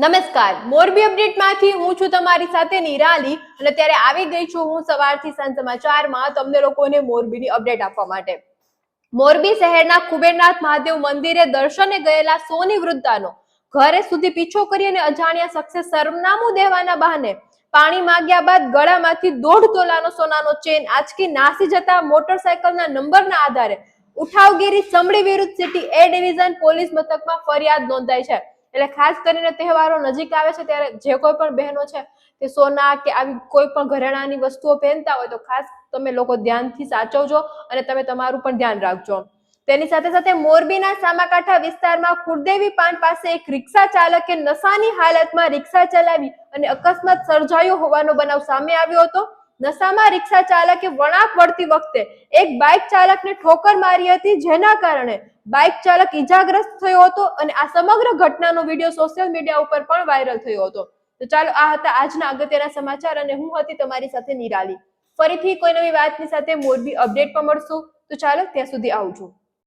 નમસ્કાર. મોરબી અપડેટમાંથી હું છું તમારી સાથે નિરાલી અને ત્યારે આવી ગઈ છું હું સવારથી સાંજ સમાચારમાં તમને લોકોને મોરબીની અપડેટ આપવા માટે. મોરબી શહેરના કુબેરનાથ મહાદેવ મંદિરે દર્શને ગયેલા સોની વૃદ્ધાનો ઘરે સુધી પીછો કરી અને અજાણ્યા શખ્સે સરનામું દેવાના બહાને પાણી માંગ્યા બાદ ગળામાંથી દોઢ તોલાનો સોનાનો ચેન આંચકી નાસી જતા મોટરસાયકલના નંબરના આધારે ઉઠાવગીરી સમડી વિરુદ્ધ સિટી એ ડિવિઝન પોલીસ મથકમાં ફરિયાદ નોંધાઈ છે. એટલે ખાસ કરીને તહેવારો નજીક આવે છે, ત્યારે જે કોઈ પણ બહેનો છે, તે સોના કે આવી કોઈ પણ ઘરેણાની વસ્તુઓ પહેરતા હોય તો ખાસ તમે લોકો ધ્યાનથી સાચવજો અને તમે તમારું પણ ધ્યાન રાખજો. તેની સાથે સાથે મોરબીના સામાકાંઠા વિસ્તારમાં કુળદેવી પાન પાસે એક રિક્ષા ચાલકે નશાની હાલતમાં રિક્ષા ચલાવી અને અકસ્માત સર્જાયો હોવાનો બનાવ સામે આવ્યો હતો. નશામાં રિક્ષા ચાલકે વળાંક વળતી વખતે એક બાઇક ચાલકને ઠોકર મારી હતી, જેના કારણે બાઇક ચાલક ઈજાગ્રસ્ત થયો હતો અને આ સમગ્ર ઘટનાનો વીડિયો સોશિયલ મીડિયા ઉપર પણ વાયરલ થયો હતો. તો ચાલો, આ હતા આજના અગત્યના સમાચાર અને હું હતી તમારી સાથે નિરાલી. ફરીથી કોઈ નવી વાતની સાથે મોરબી અપડેટ પણ મળશું. તો ચાલો, ત્યાં સુધી આવજો.